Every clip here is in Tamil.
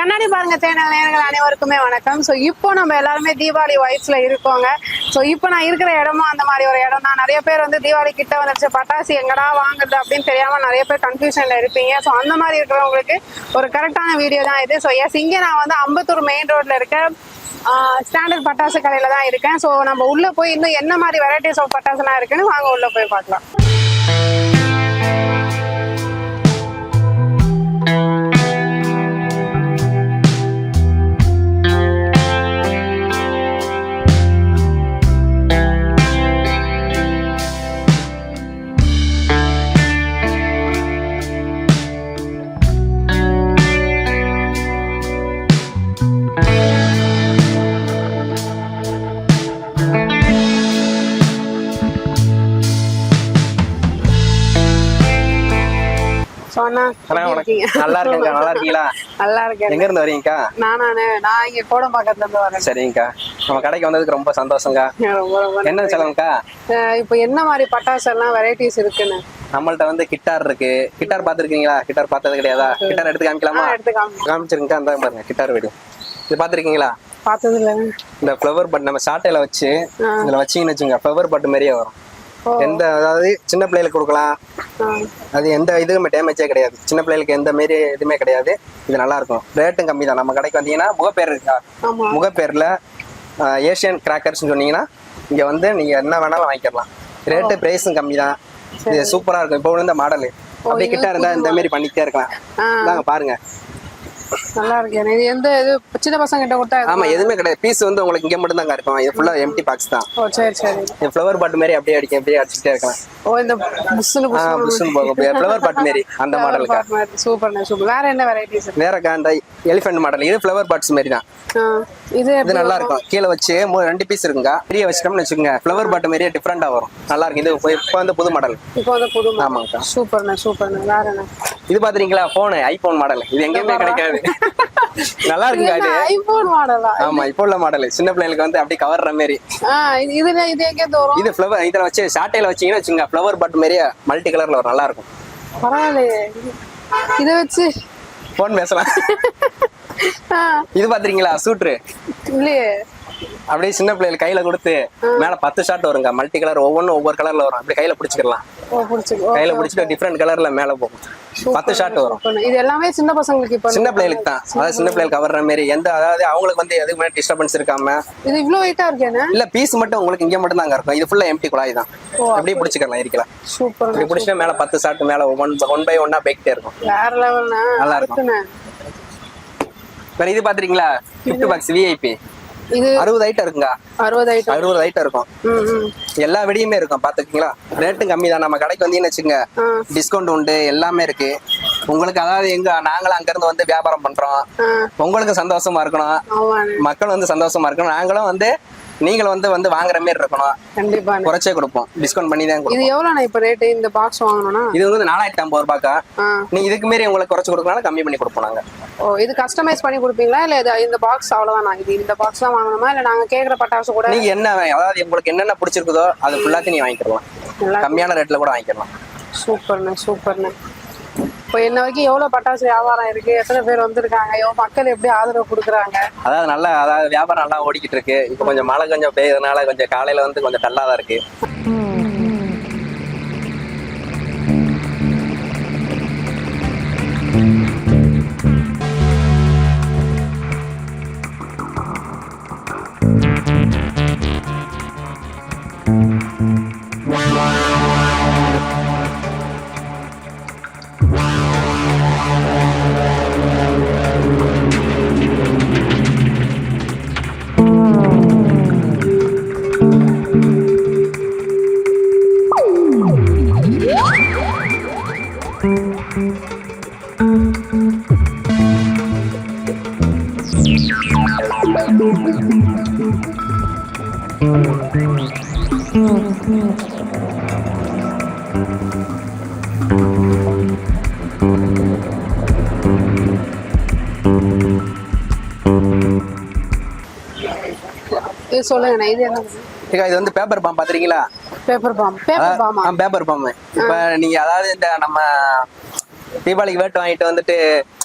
கண்ணாடி பாருங்க சேனல் நேர்கள் அனைவருக்குமே வணக்கம். ஸோ இப்போ நம்ம எல்லாருமே தீபாவளி வயசுல இருக்கோங்க. ஸோ இப்போ நான் இருக்கிற இடமும் அந்த மாதிரி ஒரு இடம் தான். நிறைய பேர் வந்து தீபாவளி கிட்ட வந்துருச்சு. பட்டாசு எங்கடா வாங்குறது அப்படின்னு தெரியாம நிறைய பேர் கன்ஃபியூஷன்ல இருப்பீங்க. ஸோ அந்த மாதிரி இருக்கிறவங்களுக்கு ஒரு கரெக்டான வீடியோ தான் இது. ஸோ எஸ் இங்கே நான் வந்து அம்பத்தூர் மெயின் ரோட்ல இருக்க ஸ்டாண்டர்ட் பட்டாசு கடையில தான் இருக்கேன். ஸோ நம்ம உள்ள போய் இன்னும் என்ன மாதிரி வெரைட்டிஸ் ஆஃப் பட்டாசுலாம் இருக்குன்னு வாங்க உள்ள போய் பார்க்கலாம். அண்ணா? நல்லா இருக்கேன்க்கா நல்லா இருக்கீங்களா? நல்லா இருக்கேன். எங்க இருந்து வரீங்கக்கா? நானானே நான் இங்க கோடம்பாக்கத்துல இருந்து வரேன். சரிங்கக்கா. நம்ம கடைக்கு வந்ததுக்கு ரொம்ப சந்தோஷங்க என்ன சொல்லுங்கக்கா அஹ் இப்போ என்ன மாதிரி பட்டாசு எல்லாம் வெரைட்டிஸ் இருக்குன்னு? நம்மள்ட்ட வந்து கிட்டார் இருக்கு. கிட்டார் பார்த்துருக்கீங்களா? கிட்டார் பார்த்தது கிடையாதா? கிட்டார் எடுத்து காமிக்கலாமா? எடுத்து காமி காமிச்சிருங்கக்கா அந்த பாருங்க கிட்டார் வீடு. இது பார்த்துருக்கீங்களா? பார்த்தது இல்லை இந்த ஃப்ளவர் பட் நம்ம சாட்டையில வச்சு. இதுல வச்சீங்கன்னு வச்சுங்க ஃப்ளவர் பட் மாதிரியே வரும். எந்த அதாவது சின்ன பிள்ளைகளுக்கு கொடுக்கலாம். அது எந்த இதுவுமே டேமேஜே கிடையாது. சின்ன பிள்ளைகளுக்கு எந்த மாரி இதுவுமே கிடையாது. இது நல்லா இருக்கும். ரேட்டும் கம்மி தான். நம்ம கடைக்கு வந்தீங்கன்னா முகப்பேர் இருக்கா? முகப்பேர்ல ஏஷியன் கிராக்கர்ஸ்னு சொன்னீங்கன்னா இங்க வந்து நீங்க என்ன வேணாலும் வாங்கிக்கலாம். ரேட்டு பிரைஸும் கம்மி தான். இது சூப்பரா இருக்கும். இப்போ இந்த மாடல். அப்படியே கிட்ட இருந்தா இந்த மாதிரி பண்ணிக்கிட்டே இருக்கலாம். பாருங்க. நல்லா இருக்கு இது எந்த இது சின்ன பசங்க கிட்ட கொடுத்தா ஆமா எதுவுமே கிடையாது. பீஸ் வந்து உங்களுக்கு இங்க மட்டும் தாங்க இருக்கும். இது ஃபுல்லா எம்டி பாக்ஸ் தான். ஓ சரி சரி. இது ஃப்ளவர் பாட் மாதிரி அப்படியே அடிக்க அப்படியே அடிச்சுட்டே இருக்கலாம். ஓ இந்த புஷ்னு ஆ புஷ்னு போகும். ஃப்ளவர் பாட் மாதிரி அந்த மாடலுக்கு சூப்பர் சூப்பர் வேற என்ன வெரைட்டிஸ் இருக்கு வேறக்கா அந்த எலிஃபென்ட் மாடல் இது ஃப்ளவர் பாட்ஸ் மாதிரி தான். இது இது நல்லா இருக்கும். கீழே வச்சு ரெண்டு பீஸ் இருக்குங்க. பெரிய வச்சிட்டோம்னு வச்சுக்கோங்க. ஃப்ளவர் பாட் மாதிரியே டிஃப்ரெண்டா வரும். நல்லா இருக்கும் இது இப்போ- வந்து புது மாடல் இப்போ வந்து புது ஆமாங்கக்கா சூப்பர்ண்ணே சூப்பர்ண்ணே வேற என்ன? இது பாத்துறீங்களா போனு ஐபோன் மாடல் இது எங்கேயுமே கிடைக்காது. நல்லா இருக்குங்க இது ஐபோன் மாடலா ஆமா இப்போ உள்ள மாடல் சின்ன பிள்ளைங்களுக்கு வந்து அப்படியே கவர்ற மாதிரி இது இது எங்க வரும் இது ஃப்ளவர் இதில் வச்சு சாட்டையில வச்சீங்கன்னா வச்சுங்க ஃப்ளவர் பட் மாதிரியே மல்டி கலர்ல வரும் நல்லா இருக்கும். பரவாயில்லையே. இதை வச்சு. ஃபோன் பேசலாம். இது பாத்துறீங்களா சூட்ரு. இல்லையே. அப்படியே சின்ன பிள்ளைகள் கையில கொடுத்து மேல பத்து ஷாட் வருங்க மல்டி கலர் ஒவ்வொன்றும் ஒவ்வொரு கலர்ல வரும். அப்படி கையில பிடிச்சிக்கலாம். கையில பிடிச்சிட்டு டிஃப்ரெண்ட் கலர்ல மேல போகும். பத்து ஷாட் வரும். இது எல்லாமே சின்ன பசங்களுக்கு இப்போ சின்ன பிள்ளைகளுக்கு தான். அதாவது சின்ன பிள்ளைகளுக்கு கவர்ற மாதிரி எந்த அதாவது அவங்களுக்கு வந்து எதுக்கு மேலே டிஸ்டர்பன்ஸ் இருக்காம இது இவ்வளோ வெயிட்டா இருக்கேண்ணே இல்ல பீஸ் மட்டும் உங்களுக்கு இங்க மட்டும் தாங்க இருக்கும். இது ஃபுல்லா எம்டி குழாய் தான். அப்படியே பிடிச்சிக்கலாம் இருக்கலாம். சூப்பர் இப்படி பிடிச்சிட்டா மேல பத்து ஷாட் மேல ஒன் ஒன் பை ஒன்னா போய்கிட்டே இருக்கும். வேற லெவல்ண்ணே நல்லா இருக்கும். வேற இது பாத்துறீங்களா கிஃப்ட் பாக்ஸ் விஐபி இது அறுபது ஐட்டம் இருக்குங்க. அறுபது ஐட்டம் அறுபது ஐட்டம் இருக்கும். எல்லா வெடியுமே இருக்கும் பாத்துக்கீங்களா ரேட்டும் கம்மி தான். நம்ம கடைக்கு வந்தீங்கன்னு வச்சுங்க. டிஸ்கவுண்ட் உண்டு எல்லாமே இருக்கு. உங்களுக்கு அதாவது எங்க நாங்களும் அங்க இருந்து வந்து வியாபாரம் பண்றோம். உங்களுக்கு சந்தோஷமா இருக்கணும். மக்கள் வந்து சந்தோஷமா இருக்கணும். நாங்களும் வந்து நீங்களும் வந்து வந்து வாங்குற மாதிரி இருக்கணும். கண்டிப்பாண்ணே குறைச்சே கொடுப்போம். டிஸ்கவுண்ட் பண்ணி தான் இது எவ்வளோண்ணே இப்போ ரேட்டு இந்த பாக்ஸ் வாங்கணும்னா? இது வந்து நாலாயிரத்தி ஐம்பது ரூபாய்க்கா நீ இதுக்கு மீறி உங்களுக்கு குறைச்சு கொடுக்கனால கம்மி பண்ணி கொடுப்போம் நாங்க. ஓ இது கஸ்டமைஸ் பண்ணி கொடுப்பீங்களா? இல்லை இது இந்த பாக்ஸ் அவ்வளோதானா இது இந்த பாக்ஸ் தான் வாங்கணுமா? இல்லை நாங்கள் கேட்குற பட்டாசு கூட நீங்க என்ன அதாவது உங்களுக்கு என்னென்ன பிடிச்சிருக்குதோ அது ஃபுல்லாத்தையும் நீ வாங்கிக்கலாம். கம்மியான ரேட்ல கூட வாங்கிக்கலாம். சூப்பர்ண்ணே சூப்பர்ண்ணே. இப்போ என்ன வரைக்கும் எவ்வளோ பட்டாசு வியாபாரம் இருக்கு? எத்தனை பேர் வந்திருக்காங்க? எவ்வளோ மக்கள் எப்படி ஆதரவு கொடுக்குறாங்க? அதாவது நல்லா அதாவது வியாபாரம் நல்லா ஓடிக்கிட்டு இருக்கு. இப்போ கொஞ்சம் மழை கொஞ்சம் பெய்யறதுனால கொஞ்சம் காலையில வந்து கொஞ்சம் டல்லா தான் இருக்கு இது சொல்லுங்கண்ணே இது என்ன ஏக்கா, இது வந்து பேப்பர் பாம் பாத்துறீங்களா பேப்பர் பாம் பேப்பர் பாமா பேப்பர் பாம் இப்ப நீங்க அதாவது இந்த நம்ம தீபாவளிக்கு வேட்டு வாங்கிட்டு வந்துட்டு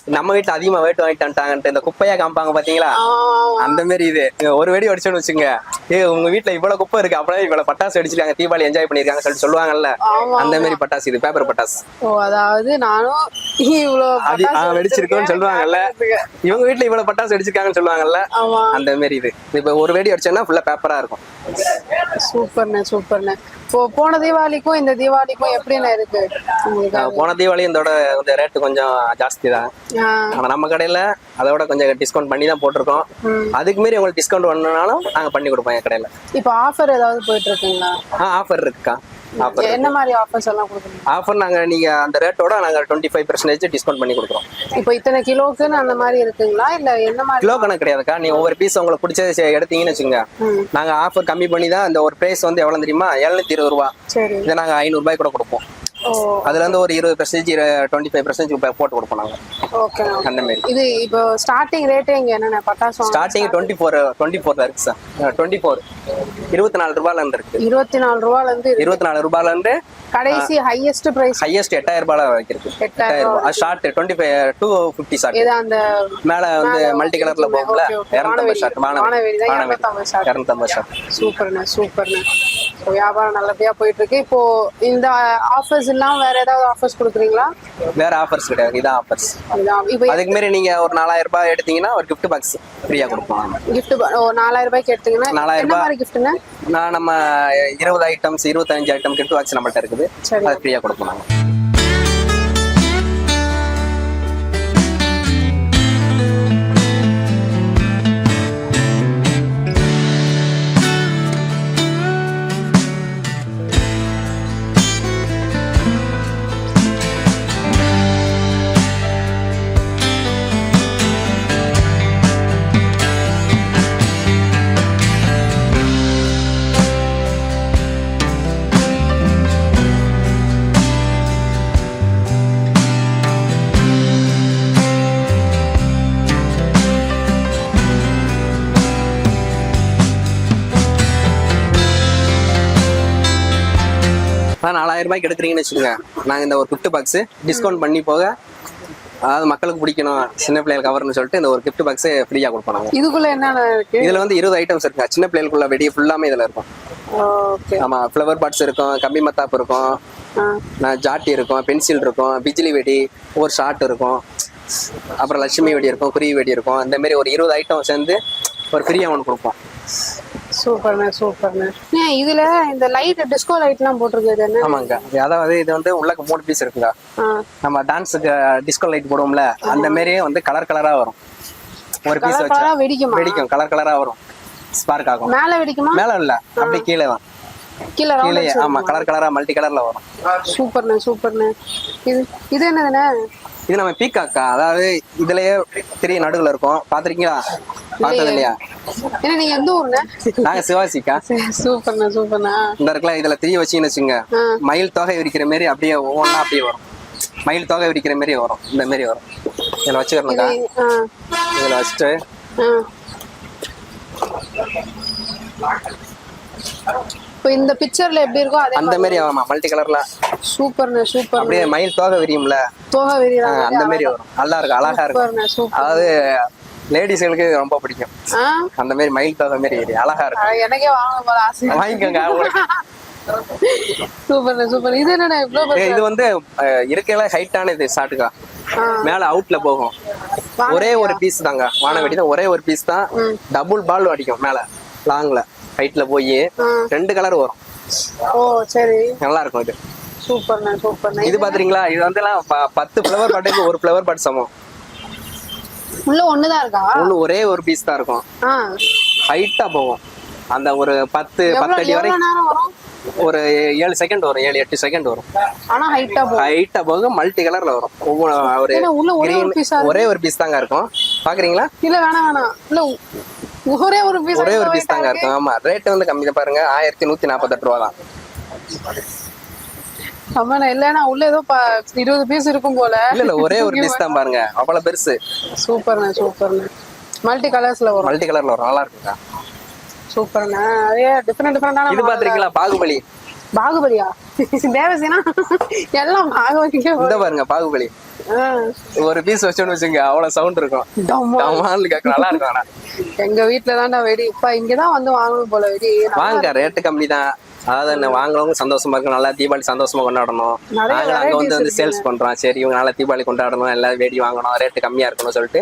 நம்ம வீட்டுல அதிகமா வேட்டு வாங்கிட்டு வந்துட்டாங்கன்ட்டு இந்த குப்பையா காமிப்பாங்க பாத்தீங்களா? அந்த மாதிரி இது. ஒரு வெடி அடிச்சோன்னு வச்சுங்க ஏ உங்க வீட்டுல இவ்வளவு குப்பை இருக்கு அப்படியே இவ்வளவு பட்டாசு அடிச்சிருக்காங்க தீபாவளி என்ஜாய் பண்ணிருக்காங்க சொல்லிட்டு சொல்லுவாங்கல்ல. அந்த மாதிரி பட்டாசு இது பேப்பர் பட்டாசு. ஓ அதாவது நானும் வெடிச்சிருக்கோம்னு சொல்லுவாங்கல்ல. இவங்க வீட்டுல இவ்வளவு பட்டாசு அடிச்சிருக்காங்கன்னு சொல்லுவாங்கல்ல. அந்த மாதிரி இது. இப்ப ஒரு வெடி அடிச்சோம்னா ஃபுல்லா பேப்பரா இருக்கும். சூப்பர்ண்ணே சூப்பர்ண்ணே. இப்போ போன தீபாவளிக்கும் இந்த தீபாவளிக்கும் எப்படிண்ணே இருக்கு? போன தீபாவளி இதோட இந்த ரேட்டு கொஞ்சம் ஜாஸ்தி தான். ஆனா நம்ம கடையில அதோட கொஞ்சம் டிஸ்கவுண்ட் பண்ணி தான் போட்டிருக்கோம். அதுக்கு மீறி உங்களுக்கு டிஸ்கவுண்ட் பண்ணனாலும் நாங்க பண்ணி கொடுப்போம் என் கடையில. இப்போ ஆஃபர் ஏதாவது போயிட்டு இருக்குங்களா ஆ ஆஃபர் இருக்குக்கா ஆஃபர் என்ன மாதிரி ஆஃபர்ஸ் எல்லாம் கொடுக்குறீங்க? ஆஃபர் நாங்க நீங்க அந்த ரேட்டோட நாங்க டுவெண்ட்டி ஃபைவ் பர்சன்டேஜ் டிஸ்கவுண்ட் பண்ணி கொடுக்குறோம். இப்போ இத்தனை கிலோக்குன்னு அந்த மாதிரி இருக்குங்களா? இல்ல என்ன மாதிரி? கிலோ கணக்கு கிடையாதுக்கா. நீ ஒவ்வொரு பீஸ் உங்களுக்கு பிடிச்சது எடுத்தீங்கன்னு வச்சுங்க. நாங்க ஆஃபர் கம்மி பண்ணி தான் அந்த ஒரு பிரைஸ் வந்து எவ்வளவு தெரியுமா? எழுநூத்தி இருபது ரூபா. இதை நாங்க ஐநூறு ரூபாய் கூட கொடுப்போம். ஓ அதுல இருந்து ஒரு இருபது பர்சன்டேஜ் டுவெண்ட்டி ஃபைவ் பர்சன்டேஜ் போட்டு கொடுப்போம் நாங்க. ஓகே அந்த மாதிரி இது இப்போ ஸ்டார்டிங் ரேட்டே இங்க என்னென்ன? பட்டாசு ஸ்டார்டிங் டுவெண்ட்டி ஃபோர் டுவெண்ட்டி ஃபோர்ல இருக்கு சார் டுவெண்ட்டி ஃபோர் இருபத்தி நாலு ரூபாயில இருந்து இருக்கு. இருபத்தி நாலு ரூபால இருந்து. இருபத்தி நாலு ரூபாயில இருந்து கடைசி ஹையஸ்ட் பிரைஸ் ஹையஸ்ட் எட்டாயிரம் ரூபாய் வரைக்கும் இருக்கு எட்டாயிரம் ரூபாய். Shot twenty five two fifty shot அந்த மேல வந்து மேல மல்டி கலர்ல போகும்ல. இரநூத்தம்பது. ஷார்ட் தான் இரநூத்தம்பது ஷார்ட் சூப்பர்ண்ணே சூப்பர்ண்ணே. வியாபாரம் நல்லபடியா போயிட்டு இருக்கு இப்போ இந்த ஆஃபர்ஸ் இல்லாம வேற ஏதாவது ஆஃபர்ஸ் கொடுக்குறீங்களா? வேற ஆஃபர்ஸ் கிடையாது. இதான் ஆஃபர்ஸ் இப்போ அதுக்கு மாரி நீங்க ஒரு நாலாயிரம் ரூபாய் எடுத்தீங்கன்னா ஒரு gift பாக்ஸ் ஃப்ரீயா கொடுப்போம். கிஃப்ட் ஓ நாலாயிரம் ரூபாய்க்கு எடுத்தீங்கன்னா நாலாயிரம் ரூபாய். கிஃப்ட்டுங்க நான் நம்ம இருபது ஐட்டம்ஸ் இருபத்தஞ்சு ஐட்டம் gift பாக்ஸ் நம்மள்ட்ட இருக்குது. அது ஃப்ரீயா கொடுப்போம் நாங்க. அதான் நாலாயிரம் ரூபாய்க்கு எடுக்கிறீங்கன்னு வச்சுக்கோங்க. நாங்க இந்த ஒரு gift பாக்ஸ் டிஸ்கவுண்ட் பண்ணி போக அதாவது மக்களுக்கு பிடிக்கணும் சின்ன பிள்ளைகள் கவர்னு சொல்லிட்டு இந்த ஒரு gift பாக்ஸ் ஃப்ரீயா கொடுப்போம் நாங்க. இதுக்குள்ள என்னென்ன இருக்கு? இதுல வந்து இருபது ஐட்டம்ஸ் இருக்கு. சின்ன பிள்ளைகளுக்குள்ள வெடி ஃபுல்லாமே இதுல இருக்கும். ஓகே ஆமா ஃப்ளவர் பாட்ஸ் இருக்கும் கம்பி மத்தாப்பு இருக்கும் நான் ஜாட்டி இருக்கும் பென்சில் இருக்கும் பிஜிலி வெடி ஒரு ஷார்ட் இருக்கும் அப்புறம் லட்சுமி வெடி இருக்கும் குருவி வெடி இருக்கும். இந்த மாதிரி ஒரு இருபது ஐட்டம் சேர்ந்து ஒரு ஃப்ரீயா ஒன்று கொடுப்போம். சூப்பர்ண்ணே சூப்பர்ண்ணே. இதுல இந்த லைட் டிஸ்கோ லைட்லாம் போட்டிருக்கு என்ன? ஆமாங்க. அதாவது இது வந்து உள்ள மூணு பீஸ் இருக்குங்க. நம்ம டான்ஸுக்கு டிஸ்கோ லைட் போடுவோம்ல அந்த மாதிரியே வந்து கலர் கலரா வரும். ஒரு பீஸ் வச்சு வெடிக்குமா? வெடிக்கும். கலர் கலரா வரும். ஸ்பார்க் ஆகும். மேல வெடிக்குமா? மேல இல்ல. அப்படியே கீழே தான் கீழே கீழே ஆமா. கலர் கலரா மல்டி கலர்ல வரும். சூப்பர்ண்ணே சூப்பர்ண்ணே. இது இது என்னதுண்ணே? இது நம்ம பீக்காக்கா அதாவது இதுலயே திரிய நடுவுல இருக்கும். பாத்திருக்கீங்களா பார்த்தது இல்லையா. ஏன்னா நீங்க எந்த ஊர்ண்ணே? நாங்க சிவாசிக்கா. சூப்பர்ண்ணே சூப்பர்ண்ணே. இந்த இருக்குல்ல இதுல திரிய வச்சீங்கன்னு வச்சுங்க. மயில் தொகை விரிக்கிற மாதிரி அப்படியே ஒவ்வொன்றா அப்படியே வரும். மயில் தொகை விரிக்கிற மாதிரி வரும். இந்த மாதிரி வரும். இதுல வச்சுக்கிறணுக்கா ஆ. இதுல வச்சுட்டு. ஆ. இப்போ இந்த பிக்சர்ல எப்படி இருக்கோ அதே அந்த மாதிரி ஆமா மல்டி கலர்ல சூப்பர்ண்ணே சூப்பர் அப்படியே மயில் தொகை விரியும்ல. தோகை வெறியலாம் அந்த மாதிரி வரும். நல்லா இருக்கும் அழகா இருக்கும். சூப்பர் அதாவது லேடிஸ்களுக்கு ரொம்ப பிடிக்கும். அந்த மாதிரி மயில் தொகை மாதிரி. அழகா இருக்கும். எனக்கே வாங்க போல ஆசை. வாங்கிக்கோங்க சூப்பர்ண்ணே சூப்பர் இது என்னண்ணே இவ்வளோ ஏய், இது வந்து இருக்கையில ஹைட்டான இது ஷாட்டுக்கா மேல அவுட்ல போகும். ஒரே ஒரு பீஸ் தாங்க. வானவெடி தான். ஒரே ஒரு பீஸ் தான். டபுள் பால் அடிக்கும் மேல லாங்ல ஹைட்ல போய். ரெண்டு கலர் வரும். ஓ சரி. நல்லா இருக்கும் இது சூப்பர்ண்ணே சூப்பர்ண்ணே இது பாத்தீங்களா? இது வந்து பத்து ஃப்ளவர் பாட்டுக்கு ஒரு ஃப்ளவர் பாட் சமம். உள்ள ஒண்ணுதான் இருக்கா? ஒண்ணு ஒரே ஒரு பீஸ் தான் இருக்கும். ஹைட்டா போகும். அந்த ஒரு பத்து பத்து அடி வரை ஒரு ஏழு செகண்ட் வரும். ஏழு எட்டு செகண்ட் வரும். ஆனா ஹைட்டா போகும். ஹைட்டா போகும் மல்டி கலர்ல வரும். ஒவ்வொரு ஒரு உள்ள ஒரே ஒரு பீஸா ஒரே ஒரு பீஸ் தாங்க இருக்கும். பாக்குறீங்களா? இல்ல வேணாம் வேணாம். இல்ல ஒரே ஒரு பீஸ் ஒரே ஒரு பீஸ் தாங்க இருக்கும் ஆமா ரேட் வந்து கம்மி தான் பாருங்க. ஆயிரத்தி நூத்தி நாற்பத்தெட்டு ரூபா தான். ஆமாண்ணா இல்லைன்னா உள்ள ஏதோ இருபது பீஸ் இருக்கும் போல. இல்ல இல்ல ஒரே ஒரு பீஸ் தான் பாருங்க. அவ்வளவு பெருசு. சூப்பர்ண்ணே சூப்பர்ண்ணே. மல்டி கலர்ஸ்ல வரும். மல்டி கலர்ல வரும் நல்லா இருக்குங்க சூப்பர்ண்ணே. நிறைய டிஃப்ரெண்ட் டிஃப்ரெண்டான இது பாத்திருக்கீங்களா? பாகுபலி. பாகுபலியா? தேவசேனா? எல்லாம் பாகுபலிக்கே இந்த பாருங்க பாகுபலி. ஒரு பீஸ் வச்சோன்னு வச்சுங்க அவ்வளவு சவுண்ட் இருக்கும். நல்லா இருக்கும் எங்க வீட்டுல தான்டா வெடி. இப்ப இங்கதான் வந்து வாங்கணும் போல வெடி. வாங்க ரேட்டு கம்மி தான் அதாவது என்ன வாங்குறவங்க சந்தோஷமா இருக்கும் நல்லா தீபாவளி சந்தோஷமா கொண்டாடணும். நிறைய நாங்க அங்க வந்து வந்து சேல்ஸ் பண்றோம். சரி இவங்க நல்லா தீபாவளி கொண்டாடணும் எல்லாம் வேடி வாங்கணும் ரேட்டு கம்மியா இருக்கணும்னு சொல்லிட்டு.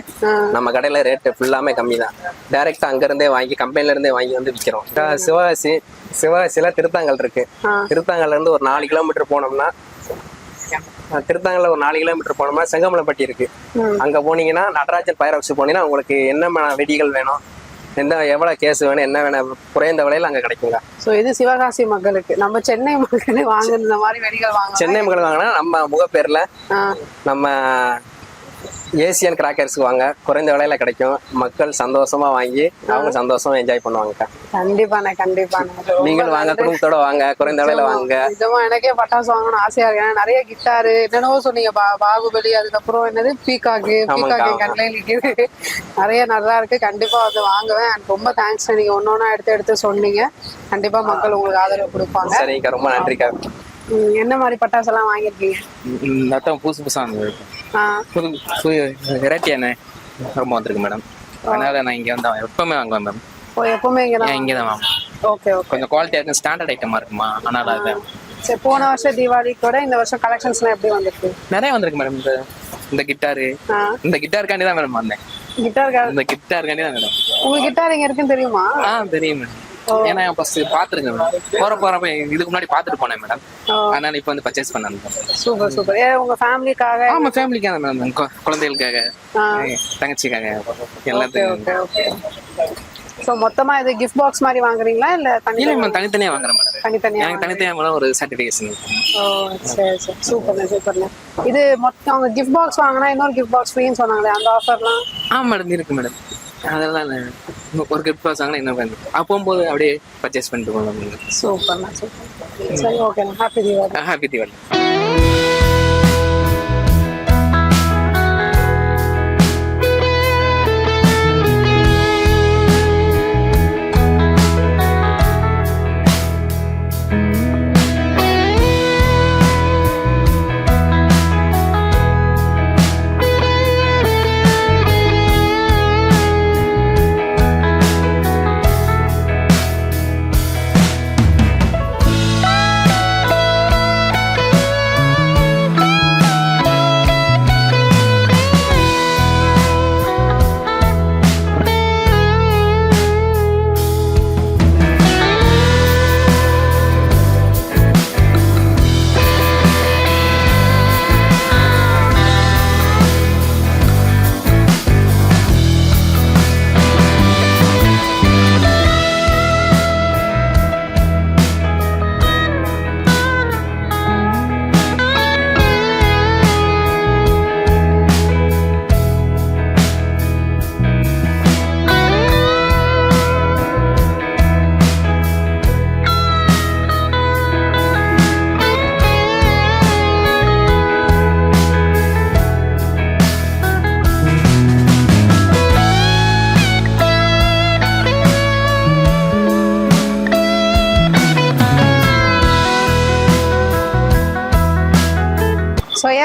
நம்ம கடையில ரேட்டு ஃபுல்லாமே கம்மி தான் டைரக்டா அங்க இருந்தே வாங்கி கம்பெனில இருந்தே வாங்கி வந்து விற்கிறோம் சிவகாசி சிவகாசியில திருத்தாங்கல் இருக்கு. திருத்தாங்கல்ல இருந்து ஒரு நாலு கிலோமீட்டர் போனோம்னா திருத்தாங்கல்ல ஒரு நாலு கிலோமீட்டர் போனோம்னா செங்கமலைப்பட்டி இருக்கு. அங்க போனீங்கன்னா நடராஜன் ஃபயர் ஹவுஸ் போனீங்கன்னா உங்களுக்கு என்ன வெடிகள் வேணும் எந்த எவ்வளவு கேஸ் வேணும் என்ன வேணும் குறைந்த விலையில அங்க கிடைக்குங்க. சோ இது சிவகாசி மக்களுக்கு. நம்ம சென்னை மக்களே வாங்க இந்த மாதிரி வெடிகள் வாங்க சென்னை மக்கள் வாங்கினா நம்ம முகப்பேர்ல. நம்ம ஏசியன் கிராக்கர்ஸ்க்கு வாங்க. குறைந்த விலையில கிடைக்கும். மக்கள் சந்தோஷமா வாங்கி அவங்க சந்தோஷமா என்ஜாய் பண்ணுவாங்கக்கா. கண்டிப்பாண்ணே கண்டிப்பாண்ணே. நீங்களும் வாங்க குடும்பத்தோட வாங்க குறைந்த விலையில வாங்க. நிஜமா எனக்கே பட்டாசு வாங்கணும்னு ஆசையா இருக்கு. நிறைய கிட்டாரு. என்னென்னவோ சொன்னீங்க பா- பாகுபலி அதுக்கப்புறம் என்னது? Peacock peacock. கண்ணிலே நிக்குது. நிறைய நல்லா இருக்கு. கண்டிப்பா வந்து வாங்குவேன். And ரொம்ப தேங்க்ஸ் நீங்க ஒன்னொன்னா எடுத்து எடுத்து சொன்னீங்க. கண்டிப்பா மக்கள் உங்களுக்கு ஆதரவு கொடுப்பாங்க. சரிங்கக்கா. ரொம்ப நன்றிக்கா. என்ன மாதிரி பட்டாசு எல்லாம் வாங்கியிருக்கீங்க நத்தம் புதுசு ஆ, புது புது வெரைட்டி என்ன? ரொம்ப வந்திருக்கு மேடம் அதனால நான் இங்கே வந்து எப்பவுமே வாங்குவேன் மேம் ஓ எப்பவுமே இங்க ஏன் இங்கே தான் ஓகே ஓகே. கொஞ்சம் குவாலிட்டியாக இருக்கும் ஸ்டாண்டர்ட் ஐட்டமாக இருக்குமா? அதனால அது சரி போன வருஷம் தீபாவளிக்கோட இந்த வருஷம் கலெக்ஷன்ஸ்லாம் எப்படி வந்திருக்கு? நிறைய வந்திருக்கு மேடம் இந்த இந்த கிட்டாரு இந்த கிட்டாருக்காண்டி தான் மேடம் வந்தேன். கிட்டார் இந்த கிட்டாருக்காண்டி தான் மேடம் உங்க கிட்டார் இங்க இருக்குன்னு தெரியுமா? ஆ தெரியும் மேடம் ஏன்னா ஃபர்ஸ்ட் பார்த்துருக்கேன் மேடம் போற போறப்ப இதுக்கு முன்னாடி பார்த்துட்டு போனேன் மேடம். அதனால இப்போ வந்து பர்ச்சேஸ் பண்ணேன் சூப்பர் சூப்பர் ஏ உங்க ஃபேமிலிக்காக ஆமா ஃபேமிலிக்காக மேடம் குழந்தைகளுக்காக. தங்கச்சிக்காக. எல்லாத்துக்கும் ஸோ மொத்தமா இது கிஃப்ட் பாக்ஸ் மாதிரி வாங்குறீங்களா இல்ல தனி இல்லை மேம் தனித்தனியா வாங்குறேன் மேடம் தனித்தனியா எனக்கு தனித்தனியா மேடம் ஒரு சர்டிஃபிகேஷன் ஓ சரி சரி. சூப்பர்ண்ணே சூப்பர்ண்ணே இது மொத்தம் அவங்க கிஃப்ட் பாக்ஸ் வாங்கினா இன்னொரு கிஃப்ட் பாக்ஸ் ஃப்ரீன்னு சொன்னாங்களே அந்த ஆஃபர்லாம் ஆ மேடம் இருக்கு மேடம் அதெல்லாம் ஒரு கிஃப்ட் வாங்கினா என்ன பண்ணுறது அப்போ போகும்போது அப்படியே பர்ச்சேஸ் பண்ணிட்டு போகலாம். சூப்பர்ண்ணா சூப்பர் சரி ஓகேண்ணா happy Deepavali. Happy Deepavali.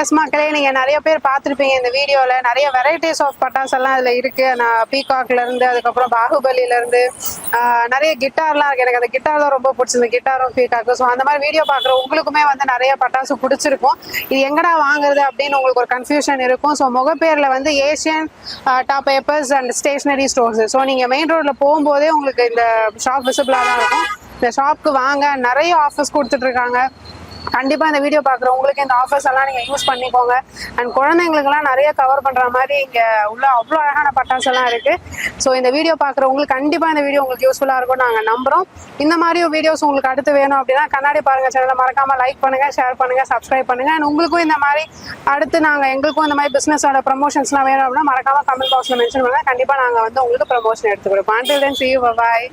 Yes மக்களே நீங்கள் நிறைய பேர் பார்த்துருப்பீங்க இந்த வீடியோவில் நிறைய வெரைட்டிஸ் ஆஃப் பட்டாஸ் எல்லாம் இதில் இருக்குது நான் பீகாக்லேருந்து அதுக்கப்புறம் பாகுபலியிலேருந்து நிறைய கிட்டார்லாம் இருக்குது எனக்கு அந்த கிட்டார் தான் ரொம்ப பிடிச்சிருந்தது கிட்டாரும் பீகாக்கு ஸோ அந்த மாதிரி வீடியோ பார்க்குற உங்களுக்குமே வந்து நிறைய பட்டாசு பிடிச்சிருக்கும். இது எங்கடா வாங்குறது அப்படின்னு உங்களுக்கு ஒரு கன்ஃபியூஷன் இருக்கும். ஸோ முகப்பேரில் வந்து Asian top papers and stationery stores so நீங்கள் மெயின் ரோட்டில் போகும்போதே உங்களுக்கு இந்த ஷாப் விசிபிளாக தான் இருக்கும். இந்த ஷாப்க்கு வாங்க நிறைய ஆஃபர்ஸ் கொடுத்துட்ருக்காங்க கண்டிப்பா இந்த வீடியோ பாக்குற உங்களுக்கு இந்த ஆஃபர்ஸ் எல்லாம் நீங்க யூஸ் பண்ணிக்கோங்க. அண்ட் குழந்தைங்களுக்குலாம் நிறைய கவர் பண்ற மாதிரி இங்க உள்ள அவ்வளோ அழகான பட்டாசு எல்லாம் இருக்கு. ஸோ இந்த வீடியோ பாக்குறவங்களுக்கு கண்டிப்பா இந்த வீடியோ உங்களுக்கு யூஸ்ஃபுல்லா இருக்கும் நாங்க நம்புறோம். இந்த மாதிரி வீடியோஸ் உங்களுக்கு அடுத்து வேணும் அப்படின்னா கண்ணாடி பாருங்க சேனலை மறக்காம லைக் பண்ணுங்க ஷேர் பண்ணுங்க சப்ஸ்கிரைப் பண்ணுங்க. அண்ட் உங்களுக்கும் இந்த மாதிரி அடுத்து நாங்க எங்களுக்கும் இந்த மாதிரி பிசினஸோட ப்ரமோஷன்ஸ்லாம் வேணும் அப்படின்னா மறக்காம கமெண்ட் பாக்ஸ்ல மென்ஷன் பண்ணுங்க. கண்டிப்பா நாங்க வந்து உங்களுக்கு ப்ரமோஷன் எடுத்து கொடுப்போம். Until then see you bye